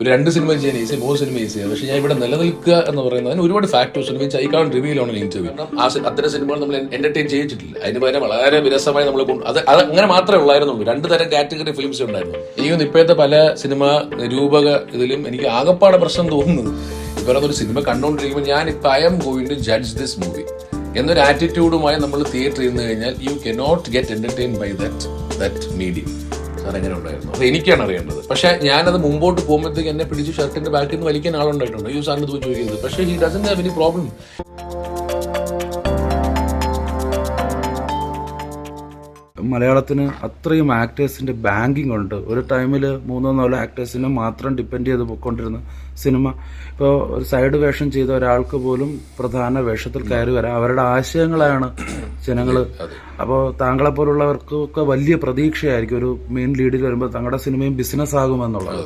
ഒരു രണ്ട് സിനിമ ചെയ്യാൻ ഈസി മൂന്ന് സിനിമ ഈസി പക്ഷെ ഞാൻ ഇവിടെ നിലനിൽക്കുക എന്ന് പറയുന്നത് അതിന് ഒരുപാട് ഫാക്ടേഴ്സ് ഉണ്ട്. Means I can't reveal on interview ആ അത്തരം സിനിമകൾ നമ്മൾ എന്റർടൈൻ ചെയ്യിച്ചിട്ടില്ല അതിന് പകരം വളരെ വിരസമായി നമ്മൾ അത് അത് അങ്ങനെ മാത്രമേ ഉള്ളായിരുന്നുള്ളൂ. രണ്ട് തരം കാറ്റഗറി ഫിലിംസ് ഉണ്ടായിരുന്നു. എനിക്ക് ഇപ്പോഴത്തെ പല സിനിമ രൂപക ഇതിലും എനിക്ക് ആകപ്പാടെ പ്രശ്നം തോന്നുന്നത്. ഇപ്പം ഒരു സിനിമ കണ്ടുകൊണ്ടിരിക്കുമ്പോൾ ഞാൻ ഇപ്പം I'm going to judge this movie എന്നൊരു ആറ്റിറ്റ്യൂഡുമായി നമ്മൾ തിയേറ്ററിൽ നിന്ന് കഴിഞ്ഞാൽ you cannot get entertain by that that medium sir എങ്ങനെ ഉണ്ടായിരുന്നു? അത് എനിക്കാണ് അറിയേണ്ടത്. പക്ഷേ ഞാനത് മുമ്പോട്ട് പോകുമ്പോഴത്തേക്ക് എന്നെ പിടിച്ച് ഷർട്ടിന്റെ ബാക്കിൽ നിന്ന് വലിക്കാൻ ആളുണ്ടായിട്ടുണ്ട്. യു സാറിന് ചോദിക്കുന്നത് പക്ഷേ he doesn't have any problem മലയാളത്തിന് അത്രയും ആക്ടേഴ്സിന്റെ ബാങ്കിങ് ഉണ്ട്. ഒരു ടൈമിൽ മൂന്നോ നാലോ ആക്ടേഴ്സിനെ മാത്രം ഡിപ്പെൻഡ് ചെയ്ത് പോയിക്കൊണ്ടിരുന്ന സിനിമ ഇപ്പോൾ ഒരു സൈഡ് വേഷം ചെയ്ത ഒരാൾക്ക് പോലും പ്രധാന വേഷത്തിൽ കയറി വരാം അവരുടെ ആശയങ്ങളാണ് ജനങ്ങൾ അപ്പോൾ താങ്കളെ പോലുള്ളവർക്കൊക്കെ വലിയ പ്രതീക്ഷയായിരിക്കും ഒരു മെയിൻ ലീഡിൽ വരുമ്പോൾ തങ്ങളുടെ സിനിമയും ബിസിനസ് ആകുമെന്നുള്ളത്.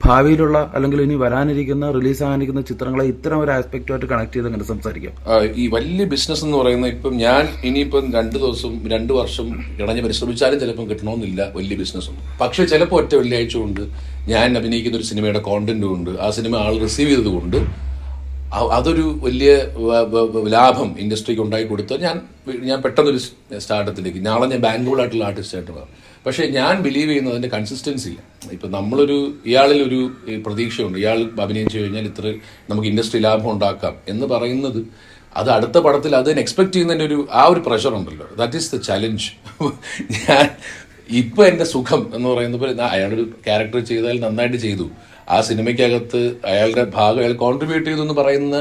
ഭാവിയിലുള്ള അല്ലെങ്കിൽ ഇനി വരാനിരിക്കുന്ന റിലീസ് ആകാനിരിക്കുന്ന ചിത്രങ്ങളെ ഇത്തരം ഒരു ആസ്പെക്റ്റുമായിട്ട് കണക്ട് ചെയ്ത് അങ്ങനെ സംസാരിക്കാം? ഈ വലിയ ബിസിനസ് എന്ന് പറയുന്നത് ഇപ്പം ഞാൻ ഇനിയിപ്പം രണ്ട് ദിവസം രണ്ട് വർഷം ഇണഞ്ഞ് പരിശ്രമിച്ചാലും ചിലപ്പം കിട്ടണമെന്നില്ല വലിയ ബിസിനസ് ഒന്നും. പക്ഷെ ചിലപ്പോൾ ഒറ്റ വെള്ളിയാഴ്ച കൊണ്ട് ഞാൻ അഭിനയിക്കുന്ന ഒരു സിനിമയുടെ കോണ്ടന്റും ഉണ്ട് ആ സിനിമ ആൾ റിസീവ് ചെയ്തതുകൊണ്ട് അതൊരു വലിയ ലാഭം ഇൻഡസ്ട്രിക്ക് ഉണ്ടാക്കി കൊടുത്ത് ഞാൻ ഞാൻ പെട്ടെന്നൊരു സ്റ്റാർട്ടത്തിലേക്ക് നാളെ ഞാൻ ബാംഗ്ലൂരായിട്ടുള്ള ആർട്ടിസ്റ്റായിട്ട് പക്ഷേ ഞാൻ ബിലീവ് ചെയ്യുന്നത് അതിന്റെ കൺസിസ്റ്റൻസി ഇല്ല. ഇപ്പം നമ്മളൊരു ഇയാളിൽ ഒരു പ്രതീക്ഷയുണ്ട്. ഇയാൾ അഭിനയിച്ചു കഴിഞ്ഞാൽ ഇത്ര നമുക്ക് ഇൻഡസ്ട്രി ലാഭം ഉണ്ടാക്കാം എന്ന് പറയുന്നത് അത് അടുത്ത പടത്തിൽ അതിനെ എക്സ്പെക്ട് ചെയ്യുന്നതിന്റെ ഒരു ആ ഒരു പ്രഷർ ഉണ്ടല്ലോ. ദാറ്റ് ഈസ് ദ ചലഞ്ച് ഞാൻ ഇപ്പം എന്റെ സുഖം എന്ന് പറയുന്നത് അയാളൊരു ക്യാരക്ടർ ചെയ്താൽ നന്നായിട്ട് ചെയ്തു. ആ സിനിമയ്ക്കകത്ത് അയാളുടെ ഭാഗം അയാൾ കോൺട്രിബ്യൂട്ട് ചെയ്തു എന്ന് പറയുന്ന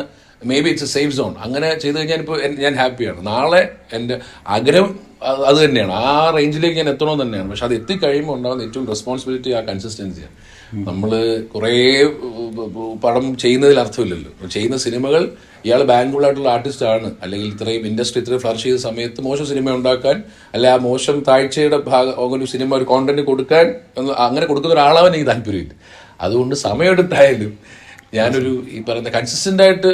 maybe it's a safe zone അങ്ങനെ ചെയ്ത് കഴിഞ്ഞാൽ ഇപ്പോൾ ഞാൻ ഹാപ്പിയാണ് നാളെ എന്റെ ആഗ്രഹം അത് തന്നെയാണ്. ആ റേഞ്ചിലേക്ക് ഞാൻ എത്തണമെന്ന് തന്നെയാണ്. പക്ഷെ അത് എത്തിക്കഴിയുമ്പോൾ ഉണ്ടാകുന്ന ഏറ്റവും റെസ്പോൺസിബിലിറ്റി ആ കൺസിസ്റ്റൻസിയാണ് നമ്മൾ കുറേ പടം ചെയ്യുന്നതിൽ അർത്ഥമില്ലല്ലോ. ചെയ്യുന്ന സിനിമകൾ ഇയാൾ ബാങ്കുള്ളായിട്ടുള്ള ആർട്ടിസ്റ്റ് ആണ് അല്ലെങ്കിൽ ഇത്രയും ഇൻഡസ്ട്രി ഇത്രയും ഫ്ലർഷ് ചെയ്ത സമയത്ത് മോശം സിനിമ ഉണ്ടാക്കാൻ അല്ലെ ആ മോശം താഴ്ചയുടെ ഭാഗം ഒരു സിനിമ ഒരു കോണ്ടന്റ് കൊടുക്കാൻ അങ്ങനെ കൊടുക്കുന്ന ഒരാളാവാൻ എനിക്ക് താല്പര്യമില്ല. അതുകൊണ്ട് സമയമെടുത്തായാലും ഞാനൊരു ഈ പറയുന്ന കൺസിസ്റ്റന്റ് ആയിട്ട്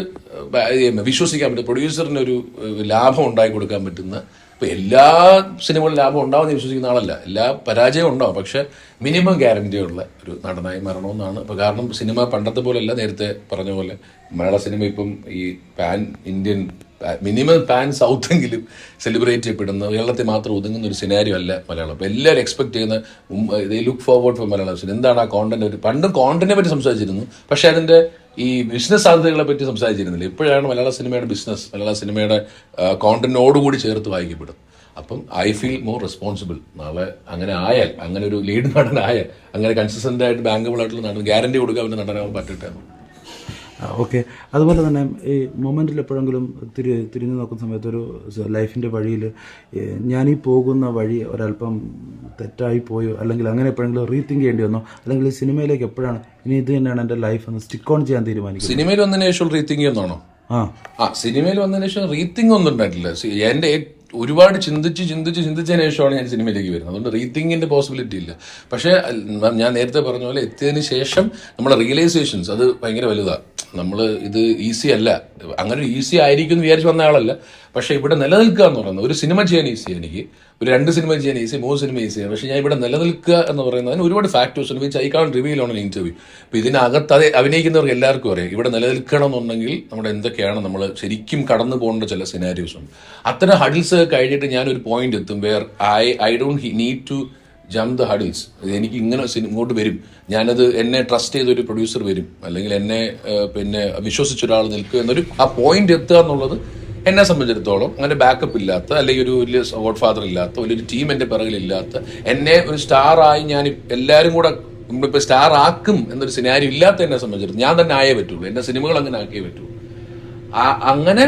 വിശ്വസിക്കാൻ പറ്റും. പ്രൊഡ്യൂസറിന് ഒരു ലാഭം ഉണ്ടാക്കി കൊടുക്കാൻ പറ്റുന്ന ഇപ്പൊ എല്ലാ സിനിമകളും ലാഭം ഉണ്ടാവുമെന്ന് വിശ്വസിക്കുന്ന ആളല്ല. എല്ലാ പരാജയവും ഉണ്ടാവും. പക്ഷെ മിനിമം ഗ്യാരണ്ടി ഉള്ള ഒരു നടനായി മാറണമെന്നാണ് ഇപ്പൊ കാരണം സിനിമ പണ്ടത്തെ പോലെയല്ല നേരത്തെ പറഞ്ഞ പോലെ. മലയാള സിനിമ ഇപ്പം ഈ pan Indian minimum pan south എങ്കിലും സെലിബ്രേറ്റ് ചെയ്യപ്പെടുന്ന കേരളത്തിൽ മാത്രം ഒതുങ്ങുന്ന ഒരു സിനാരിയോ അല്ല മലയാളം. അപ്പൊ എല്ലാവരും എക്സ്പെക്ട് ചെയ്യുന്ന ലുക്ക് ഫോർവേഡ് ഫോർ മലയാളം എന്താണ് ആ കോണ്ടന്റ് പണ്ടും കോണ്ടന്റിനെ പറ്റി സംസാരിച്ചിരുന്നു. പക്ഷേ അതിന്റെ ഈ ബിസിനസ് സാധ്യതകളെ പറ്റി സംസാരിച്ചിരുന്നില്ല. ഇപ്പോഴാണ് മലയാള സിനിമയുടെ ബിസിനസ് മലയാള സിനിമയുടെ കോണ്ടന്റിനോടുകൂടി ചേർത്ത് വായിക്കപ്പെടും അപ്പം ഐ ഫീൽ മോർ റെസ്പോൺസിബിൾ. നാളെ അങ്ങനെ ആയാൽ അങ്ങനെ ഒരു ലീഡ് നടനായാൽ അങ്ങനെ കൺസിസ്റ്റന്റ് ആയിട്ട് ബാങ്കബിൾ ആയിട്ടുള്ള നടൻ ഗ്യാരണ്ടി കൊടുക്കാൻ അവന് നടനാവാൻ പറ്റട്ടെ. ഓക്കെ. അതുപോലെ തന്നെ ഈ മൊമെന്റിൽ എപ്പോഴെങ്കിലും തിരി തിരിഞ്ഞു നോക്കുന്ന സമയത്ത് ഒരു ലൈഫിന്റെ വഴിയിൽ ഞാനീ പോകുന്ന വഴി ഒരല്പം തെറ്റായി പോയോ അല്ലെങ്കിൽ അങ്ങനെ എപ്പോഴെങ്കിലും റീതിങ്ക് ചെയ്യേണ്ടി വന്നോ അല്ലെങ്കിൽ ഈ സിനിമയിലേക്ക് എപ്പോഴാണ് ഇനി ഇത് തന്നെയാണ് എന്റെ ലൈഫ് എന്ന് സ്റ്റിക്ക് ഓൺ ചെയ്യാൻ തീരുമാനിക്കുന്നത്? സിനിമയിൽ വന്നതിന് ശേഷം റീതിങ്ക് ചെയ്യുന്നതാണോ? ആ. ആ സിനിമയിൽ വന്നതിന് ശേഷം റീതിങ് ഒന്നും ഉണ്ടായിട്ടില്ല. എന്റെ ഒരുപാട് ചിന്തിച്ച് ചിന്തിച്ച് ചിന്തിച്ചതിന് ശേഷമാണ് ഞാൻ സിനിമയിലേക്ക് വരുന്നത്. അതുകൊണ്ട് റീതിങ്ങിന്റെ പോസിബിലിറ്റി ഇല്ല. പക്ഷേ ഞാൻ നേരത്തെ പറഞ്ഞ പോലെ എത്തിയതിന് ശേഷം നമ്മുടെ റിയലൈസേഷൻസ് അത് ഭയങ്കര വലുതാണ് നമ്മൾ ഇത് ഈസി അല്ല. അങ്ങനെ ഈസി ആയിരിക്കും എന്ന് വിചാരിച്ച് വന്ന ആളല്ല. പക്ഷേ ഇവിടെ നിലനിൽക്കുക എന്ന് പറയുന്നത് ഒരു സിനിമ ചെയ്യാൻ ഈസി എനിക്ക്. ഒരു രണ്ട് സിനിമ ചെയ്യാൻ ഈസി മൂന്ന് സിനിമ ഈസിയാണ് പക്ഷേ ഞാൻ ഇവിടെ നിലനിൽക്കുക എന്ന് പറയുന്നത് അതിന് ഒരുപാട് ഫാക്ടേഴ്സ് ഉണ്ട്. Which I can't reveal on interview അപ്പോൾ ഇതിനകത്ത് അത് അഭിനയിക്കുന്നവർക്ക് എല്ലാവർക്കും അറിയാം. ഇവിടെ നിലനിൽക്കണം എന്നുണ്ടെങ്കിൽ നമ്മുടെ എന്തൊക്കെയാണ് നമ്മൾ ശരിക്കും കടന്നു പോകേണ്ട ചില സിനാരിയോസ് ഉണ്ട്. അത്തരം ഹഡിൽസ് കഴിഞ്ഞിട്ട് ഞാനൊരു പോയിന്റ് എത്തും where I I don't need to jump the hurdles എനിക്ക് ഇങ്ങനെ ഇങ്ങോട്ട് വരും. ഞാനത് എന്നെ ട്രസ്റ്റ് ചെയ്തൊരു പ്രൊഡ്യൂസർ വരും. അല്ലെങ്കിൽ എന്നെ പിന്നെ വിശ്വസിച്ച ഒരാൾ നിൽക്കുക എന്നൊരു ആ പോയിന്റ് എത്തുക എന്നുള്ളത് എന്നെ സംബന്ധിച്ചിടത്തോളം അങ്ങനെ ബാക്കപ്പ് ഇല്ലാത്ത അല്ലെങ്കിൽ ഒരു വലിയ ഗോഡ് ഫാദർ ഇല്ലാത്ത വലിയൊരു ടീം എന്റെ പിറകിലില്ലാത്ത എന്നെ ഒരു സ്റ്റാറായി ഞാൻ എല്ലാവരും കൂടെ നമ്മളിപ്പോൾ സ്റ്റാർ ആക്കും എന്നൊരു സിനാരി ഇല്ലാത്ത എന്നെ സംബന്ധിച്ചിടത്തോളം ഞാൻ തന്നെ ആയേ പറ്റുള്ളൂ. എന്റെ സിനിമകൾ അങ്ങനെ ആക്കിയേ പറ്റുള്ളൂ. അങ്ങനെ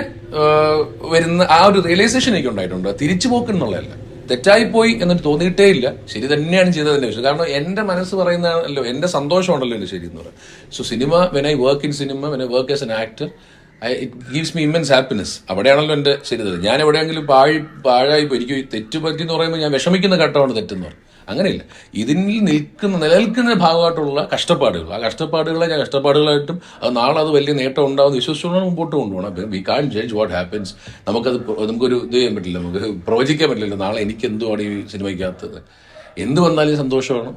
വരുന്ന ആ ഒരു റിയലൈസേഷൻ എനിക്ക് ഉണ്ടായിട്ടുണ്ട്. തിരിച്ചു പോക്കെന്നുള്ളതല്ല തെറ്റായിപ്പോയി എന്നിട്ട് തോന്നിയിട്ടേ ഇല്ല. ശരി തന്നെയാണ് ചെയ്തതിന്റെ വിഷയം കാരണം എന്റെ മനസ്സ് പറയുന്നതാണല്ലോ എന്റെ സന്തോഷമുണ്ടല്ലോ എന്റെ ശരി എന്ന് പറയുന്നത്. So cinema when I work in cinema when I work as an actor I it gives me immense happiness അവിടെയാണല്ലോ എന്റെ ശരി ഞാൻ എവിടെയെങ്കിലും പാഴി പാഴായി പോയി എനിക്ക് തെറ്റ് പറ്റി എന്ന് പറയുമ്പോൾ ഞാൻ വിഷമിക്കുന്ന ഘട്ടമാണ് തെറ്റെന്ന് പറയും അങ്ങനെയില്ല. ഇതിൽ നിൽക്കുന്ന നിലനിൽക്കുന്ന ഭാഗമായിട്ടുള്ള കഷ്ടപ്പാടുകൾ. ആ കഷ്ടപ്പാടുകളെ ഞാൻ കഷ്ടപ്പാടുകളായിട്ടും അത് നാളെ അത് വലിയ നേട്ടം ഉണ്ടാവുമെന്ന് വിശ്വസിച്ചുകൊണ്ട് മുമ്പോട്ട് കൊണ്ടുപോകണം. We can't judge what happens നമുക്കത് നമുക്കൊരു ഇത് ചെയ്യാൻ പറ്റില്ല. നമുക്ക് പ്രവചിക്കാൻ പറ്റില്ല. നാളെ എനിക്ക് എന്തുമാണ് ഈ സിനിമയ്ക്കകത്ത് എന്ത് വന്നാലും സന്തോഷമാണ്.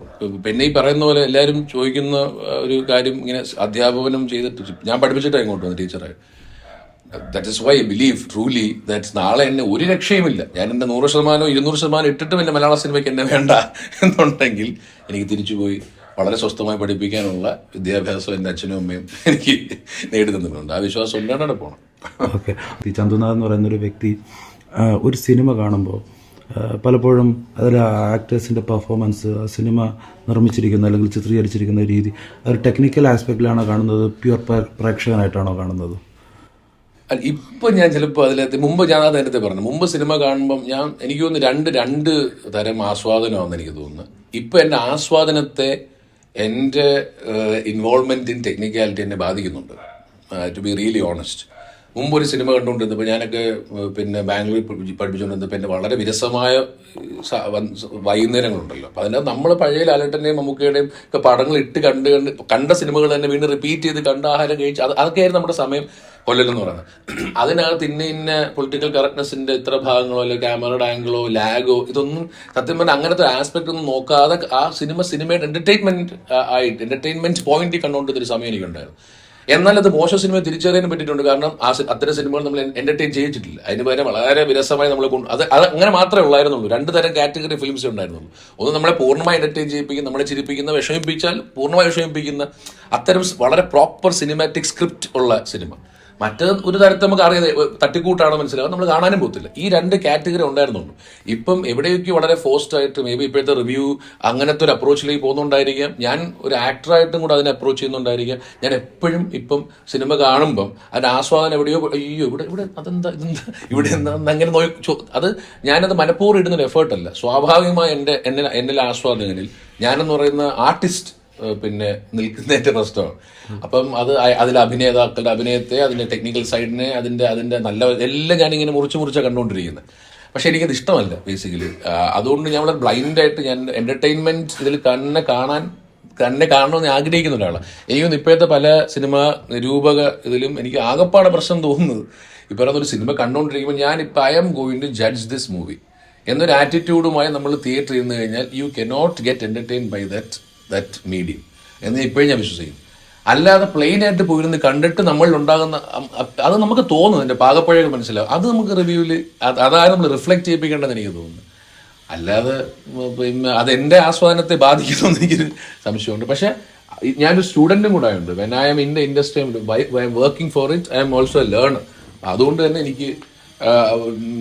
പിന്നെ ഈ പറയുന്ന പോലെ എല്ലാവരും ചോദിക്കുന്ന ഒരു കാര്യം ഇങ്ങനെ അധ്യാപനം ചെയ്തിട്ട് ഞാൻ പഠിപ്പിച്ചിട്ടാണ് ഇങ്ങോട്ട് വന്നത് ടീച്ചറായി that is why believe truly that നാളെ എന്നെ ഒരു രക്ഷയുമില്ല. ഞാൻ എന്റെ നൂറ് ശതമാനം ഇരുന്നൂറ് ശതമാനം ഇട്ടിട്ടും എന്റെ മലയാള സിനിമയ്ക്ക് എന്നെ വേണ്ട എന്നുണ്ടെങ്കിൽ എനിക്ക് തിരിച്ചു പോയി വളരെ സ്വസ്ഥമായി പഠിപ്പിക്കാനുള്ള വിദ്യാഭ്യാസം എന്റെ അച്ഛനും അമ്മയും എനിക്ക് നേടി തന്നിട്ടുണ്ട് ആ വിശ്വാസം ഉണ്ടാണ് പോകണം ഓക്കെ ഈ ചന്തുനാഥ് എന്ന് പറയുന്ന ഒരു വ്യക്തി ഒരു സിനിമ കാണുമ്പോൾ പലപ്പോഴും അതിൽ ആക്ടേഴ്സിന്റെ പെർഫോമൻസ് സിനിമ നിർമ്മിച്ചിരിക്കുന്ന അല്ലെങ്കിൽ ചിത്രീകരിച്ചിരിക്കുന്ന രീതി അത് ടെക്നിക്കൽ ആസ്പെക്റ്റിലാണോ കാണുന്നത് പ്യുവർ പ്രേക്ഷകനായിട്ടാണോ കാണുന്നത്? ഇപ്പൊ ഞാൻ ചിലപ്പോൾ അതിലകത്ത് മുമ്പ് ഞാൻ അത് നേരത്തെ പറഞ്ഞു. മുമ്പ് സിനിമ കാണുമ്പം ഞാൻ എനിക്ക് തോന്നുന്നു രണ്ട് രണ്ട് തരം ആസ്വാദനമാണെന്ന് എനിക്ക് തോന്നുന്നു. ഇപ്പം എന്റെ ആസ്വാദനത്തെ എന്റെ ഇൻവോൾവ്മെന്റ് ഇൻ ടെക്നിക്കാലിറ്റി എന്നെ ബാധിക്കുന്നുണ്ട് ടു ബി റിയലി ഓണസ്റ്റ് മുമ്പ് ഒരു സിനിമ കണ്ടുകൊണ്ടിരുന്നപ്പോൾ ഞാനൊക്കെ പിന്നെ ബാംഗ്ലൂരിൽ പഠിപ്പിച്ച് പഠിപ്പിച്ചുകൊണ്ടിരുന്നപ്പോൾ എന്റെ വളരെ വിരസമായ വൈകുന്നേരങ്ങളുണ്ടല്ലോ. അപ്പോൾ അതിനകത്ത് നമ്മൾ പഴയ ലാലേട്ടന്റെയും മമ്മൂക്കയുടെയും ഒക്കെ പടങ്ങൾ ഇട്ട് കണ്ട് കണ്ട് കണ്ട സിനിമകൾ തന്നെ വീണ്ടും റിപ്പീറ്റ് ചെയ്ത് കണ്ട ആഹാരം കഴിച്ച് അത് അതൊക്കെയായിരുന്നു നമ്മുടെ സമയം. കൊല്ലലെന്ന് പറയുന്നത്. അതിനകത്ത് ഇന്ന ഇന്ന പൊളിറ്റിക്കൽ കറക്റ്റ്നെസിന്റെ ഇത്ര ഭാഗങ്ങളോ അല്ലെങ്കിൽ ക്യാമറയുടെ ആംഗിളോ ലാഗോ ഇതൊന്നും സത്യം പറഞ്ഞാൽ അങ്ങനത്തെ ഒരു ആസ്പെക്ട് ഒന്നും നോക്കാതെ ആ സിനിമ സിനിമയുടെ എന്റർടൈൻമെന്റ് ആയിട്ട് എന്റർടൈൻമെന്റ് പോയിന്റിൽ കണ്ടുകൊണ്ടിരുന്ന ഒരു സമയം എനിക്കുണ്ടായിരുന്നു. എന്നാൽ അത് മോശം സിനിമ തിരിച്ചറിയാൻ പറ്റിയിട്ടുണ്ട്. കാരണം ആ അത്തരം സിനിമകൾ നമ്മൾ എന്റർടൈൻ ചെയ്യിച്ചിട്ടില്ല അതിന് പകരം വളരെ വിരസമായി നമ്മൾ കൊണ്ട് അത് അത് അങ്ങനെ മാത്രമേ ഉള്ളായിരുന്നുള്ളൂ. രണ്ട് തരം കാറ്റഗറി ഫിലിംസ് ഉണ്ടായിരുന്നുള്ളൂ. ഒന്ന് നമ്മളെ പൂർണമായി എന്റർടൈൻ ചെയ്യിപ്പിക്കുന്ന നമ്മളെ ചിരിപ്പിക്കുന്ന വിഷമിപ്പിച്ചാൽ പൂർണമായി വിഷമിപ്പിക്കുന്ന അത്തരം വളരെ പ്രോപ്പർ സിനിമാറ്റിക് സ്ക്രിപ്റ്റ് ഉള്ള സിനിമ മറ്റേത് ഒരു തരത്തിൽ നമുക്ക് അറിയാം തട്ടിക്കൂട്ടാണോ മനസ്സിലാവും. നമ്മൾ കാണാനും പോകത്തില്ല. ഈ രണ്ട് കാറ്റഗറി ഉണ്ടായിരുന്നുള്ളൂ. ഇപ്പം എവിടെയൊക്കെ വളരെ ഫോസ്റ്റ് ആയിട്ട് മേ ബി ഇപ്പോഴത്തെ റിവ്യൂ അങ്ങനത്തെ ഒരു അപ്രോച്ചിലേക്ക് പോകുന്നുണ്ടായിരിക്കാം. ഞാൻ ഒരു ആക്ടറായിട്ടും കൂടെ അതിനെ അപ്രോച്ച് ചെയ്യുന്നുണ്ടായിരിക്കാം. ഞാൻ എപ്പോഴും ഇപ്പം സിനിമ കാണുമ്പം അതിന്റെ ആസ്വാദനം എവിടെയോ അയ്യോ ഇവിടെ ഇവിടെ അതെന്താ ഇതെന്താ ഇവിടെ എന്താ അങ്ങനെ അത് ഞാനത് മനഃപൂർവം ഇടുന്നൊരു എഫേർട്ടല്ല സ്വാഭാവികമായി എന്റെ എന്നിൽ എന്നിലെ ആസ്വാദകനിൽ ഞാനെന്ന് പറയുന്ന ആർട്ടിസ്റ്റ് പിന്നെ നിൽക്കുന്നതിന്റെ പ്രശ്നമാണ്. അപ്പം അത് അതിൽ അഭിനേതാക്കളുടെ അഭിനയത്തെ അതിന്റെ ടെക്നിക്കൽ സൈഡിനെ അതിന്റെ അതിന്റെ നല്ല എല്ലാം ഞാനിങ്ങനെ മുറിച്ച് മുറിച്ചാണ് കണ്ടുകൊണ്ടിരിക്കുന്നത് പക്ഷെ എനിക്കത് ഇഷ്ടമല്ല ബേസിക്കലി അതുകൊണ്ട് ഞാൻ വളരെ ബ്ലൈൻഡ് ആയിട്ട് ഞാൻ എന്റർടൈൻമെന്റ് ഇതിൽ തന്നെ കാണാൻ തന്നെ കാണണമെന്ന് ആഗ്രഹിക്കുന്ന ഒരാളാണ് എനിക്കൊന്ന് ഇപ്പോഴത്തെ പല സിനിമ നിരൂപക ഇതിലും എനിക്ക് ആകപ്പാടെ പ്രശ്നം തോന്നുന്നത് ഇപ്പൊ അതൊരു സിനിമ കണ്ടുകൊണ്ടിരിക്കുമ്പോൾ ഞാൻ ഇപ്പൊ I'm going to judge this movie എന്നൊരു ആറ്റിറ്റ്യൂഡുമായി നമ്മൾ തിയേറ്ററിൽ നിന്ന് കഴിഞ്ഞാൽ you cannot get entertain by that that medium എന്ന് ഇപ്പോഴും ഞാൻ വിശ്വസിക്കുന്നു. അല്ലാതെ പ്ലെയിൻ ആയിട്ട് പോയിരുന്ന് കണ്ടിട്ട് നമ്മളിൽ ഉണ്ടാകുന്ന അത് നമുക്ക് തോന്നുന്നു. എന്റെ പാകപ്പഴയൊക്കെ മനസ്സിലാവും. അത് നമുക്ക് റിവ്യൂവിൽ അതാണ് നമ്മൾ റിഫ്ലക്ട് ചെയ്യിപ്പിക്കേണ്ടതെന്ന് എനിക്ക് തോന്നുന്നു. അല്ലാതെ പിന്നെ അത് എന്റെ ആസ്വാദനത്തെ ബാധിക്കുമെന്ന് എനിക്ക് സംശയമുണ്ട്. പക്ഷേ ഞാനൊരു സ്റ്റുഡന്റും കൂടെ ഉണ്ട് when I'm in the industry I'm working for it I'm also a learner അതുകൊണ്ട് തന്നെ എനിക്ക്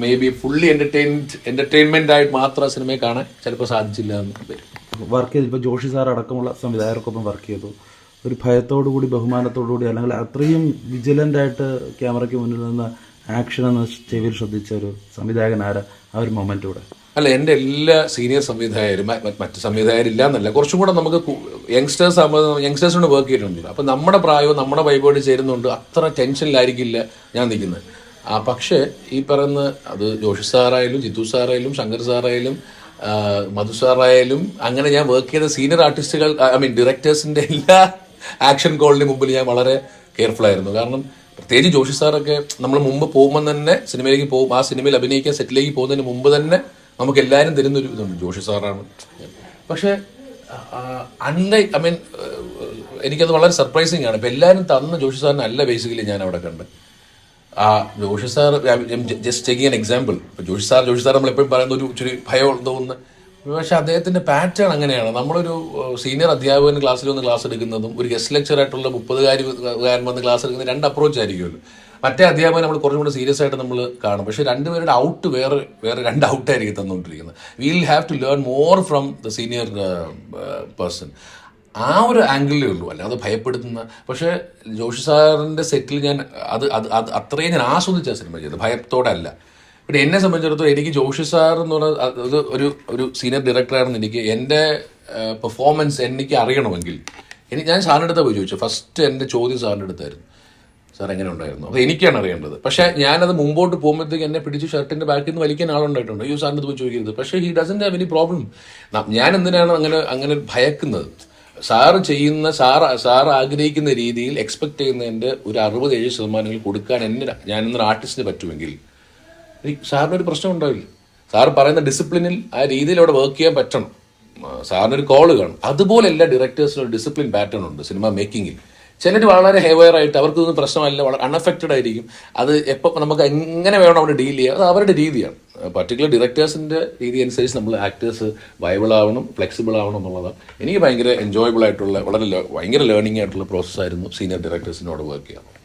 may be fully entertain entertainment ആയിട്ട് മാത്രം സിനിമയെ കാണാൻ ചിലപ്പോൾ സാധിച്ചില്ല എന്ന് വരും. വർക്ക് ചെയ്ത് ഇപ്പോൾ ജോഷി സാർ അടക്കമുള്ള സംവിധായകർക്കൊപ്പം വർക്ക് ചെയ്തു. ഒരു ഭയത്തോടു കൂടി ബഹുമാനത്തോടു കൂടി അല്ലെങ്കിൽ അത്രയും വിജിലന്റായിട്ട് ക്യാമറയ്ക്ക് മുന്നിൽ നിന്ന് ആക്ഷൻ എന്ന് ചെവിയിൽ ശ്രദ്ധിച്ച ഒരു സംവിധായകൻ ആരാ? ആ ഒരു മൊമെന്റ് അല്ല എന്റെ എല്ലാ സീനിയർ സംവിധായകരും മറ്റ് സംവിധായകരില്ല എന്നല്ല കുറച്ചും കൂടെ നമുക്ക് യങ്സ്റ്റേഴ്സ് ആകുമ്പോൾ യങ്സ്റ്റേഴ്സിനോട് വർക്ക് ചെയ്തിട്ടുണ്ട്. അപ്പം നമ്മുടെ പ്രായവും നമ്മുടെ വൈബോട് ചേരുന്നുണ്ട്. അത്ര ടെൻഷനിലായിരിക്കില്ല ഞാൻ നിൽക്കുന്നത്. ആ പക്ഷേ ഈ പറയുന്ന അത് ജോഷി സാറായാലും ജിത്തു സാറായാലും ശങ്കർ സാറായാലും ആ, മധു അങ്ങനെ ഞാൻ വർക്ക് ചെയ്ത സീനിയർ ആർട്ടിസ്റ്റുകൾ ഐ മീൻ ഡയറക്ടേഴ്സിന്റെ എല്ലാ ആക്ഷൻ കോളിന് മുമ്പിൽ ഞാൻ വളരെ കെയർഫുൾ ആയിരുന്നു. കാരണം പ്രത്യേകിച്ച് ജോഷി സാറൊക്കെ നമ്മൾ മുമ്പ് പോകുമ്പോൾ തന്നെ സിനിമയിലേക്ക് പോകും ആ സിനിമയിൽ അഭിനയിക്കാൻ സെറ്റിലേക്ക് പോകുന്നതിന് മുമ്പ് തന്നെ നമുക്ക് എല്ലാവരും തരുന്നൊരു ഇതുണ്ട്. ജോഷി സാറാണ്. പക്ഷേ അൺലൈ ഐ മീൻ എനിക്കത് വളരെ സർപ്രൈസിങ് ആണ്. ഇപ്പം എല്ലാവരും തന്ന ജോഷി സാറിനെ അല്ല ബേസിക്കലി ഞാൻ അവിടെ കണ്ടത്. ആ Joshi sir just taking an example ഇപ്പൊ ജോഷി സാർ ജോഷി സാർ നമ്മൾ എപ്പോഴും പറയുന്ന ഒരു ഇച്ചിരി ഭയം തോന്നുന്ന പക്ഷെ അദ്ദേഹത്തിന്റെ പാറ്റേൺ അങ്ങനെയാണ്. നമ്മളൊരു സീനിയർ അധ്യാപകൻ ക്ലാസ്സിൽ വന്ന് ക്ലാസ് എടുക്കുന്നതും ഒരു ഗസ്റ്റ് ലെക്ചർ ആയിട്ടുള്ള മുപ്പതുകാരി കാരൻ വന്ന് ക്ലാസ് എടുക്കുന്ന രണ്ട് അപ്രോച്ച് ആയിരിക്കുമല്ലോ. മറ്റേ അധ്യാപകൻ നമ്മൾ കുറച്ചും കൂടെ സീരിയസ് ആയിട്ട് നമ്മൾ കാണും. പക്ഷെ രണ്ടുപേരുടെ ഔട്ട് വേറെ വേറെ രണ്ട് ഔട്ടായിരിക്കും തന്നുകൊണ്ടിരിക്കുന്നത്. Will have to learn more from the senior person ആ ഒരു ആംഗിളിലേ ഉള്ളൂ. അല്ലാതെ ഭയപ്പെടുത്തുന്ന പക്ഷേ ജോഷി സാറിന്റെ സെറ്റിൽ ഞാൻ അത് അത് അത് അത്രയും ഞാൻ ആസ്വദിച്ച സിനിമ ചെയ്തത്. ഭയത്തോടെ അല്ല പിന്നെ എന്നെ സംബന്ധിച്ചിടത്തോളം എനിക്ക് ജോഷി സാർ എന്ന് പറഞ്ഞ അത് ഒരു ഒരു സീനിയർ ഡയറക്ടറാണെന്ന് എനിക്ക് എന്റെ പെർഫോമൻസ് എനിക്ക് അറിയണമെങ്കിൽ എനിക്ക് ഞാൻ സാറിന്റെ അടുത്ത് പോയി ചോദിച്ചു ഫസ്റ്റ് എന്റെ ചോദ്യം സാറിന്റെ അടുത്തായിരുന്നു. സാർ എങ്ങനെ ഉണ്ടായിരുന്നു? അപ്പോൾ എനിക്കാണ് അറിയേണ്ടത്. പക്ഷേ ഞാനത് മുമ്പോട്ട് പോകുമ്പോഴത്തേക്ക് എന്നെ പിടിച്ച് ഷർട്ടിന്റെ ബാക്കിൽ നിന്ന് വലിക്കാൻ ആളുണ്ടായിട്ടുണ്ട്. അയ്യോ സാറിന്റെ പോയി ചോദിക്കരുത്. പക്ഷേ he doesn't have any problem ഞാൻ എന്തിനാണ് അങ്ങനെ അങ്ങനെ ഭയക്കുന്നത്? സാറ് ചെയ്യുന്ന സാർ സാർ ആഗ്രഹിക്കുന്ന രീതിയിൽ എക്സ്പെക്ട് ചെയ്യുന്നതിന്റെ ഒരു അറുപത് ഏഴ് ശതമാനങ്ങൾ കൊടുക്കാൻ എന്നെ ഞാൻ ഇന്നൊരു ആർട്ടിസ്റ്റിന് പറ്റുമെങ്കിൽ സാറിനൊരു പ്രശ്നം ഉണ്ടാവില്ല. സാർ പറയുന്ന ഡിസിപ്ലിനിൽ ആ രീതിയിൽ അവിടെ വർക്ക് ചെയ്യാൻ പറ്റണം. സാറിനൊരു കോൾ കാണും. അതുപോലെ എല്ലാ ഡയറക്ടേഴ്സിനും ഒരു ഡിസിപ്ലിൻ പാറ്റേൺ ഉണ്ട് സിനിമ മേക്കിങ്ങിൽ ചിലർ വളരെ ഹെവയർ ആയിട്ട് അവർക്കൊന്നും പ്രശ്നമല്ല വളരെ അൺഅഫക്റ്റഡ് ആയിരിക്കും. അത് എപ്പോൾ നമുക്ക് എങ്ങനെ വേണം അവിടെ ഡീൽ ചെയ്യുക അത് അവരുടെ രീതിയാണ്. പർട്ടിക്കുലർ ഡിറക്ടേഴ്സിന്റെ രീതി അനുസരിച്ച് നമ്മൾ ആക്ടേഴ്സ് വയബിൾ ആവണം ഫ്ലെക്സിബിൾ ആവണം എന്നുള്ളതാണ്. എനിക്ക് ഭയങ്കര എൻജോയബിൾ ആയിട്ടുള്ള വളരെ ഭയങ്കര ലേണിംഗ് ആയിട്ടുള്ള പ്രോസസ്സായിരുന്നു സീനിയർ ഡയറക്ടേഴ്സിനോട് വർക്ക് ചെയ്യാം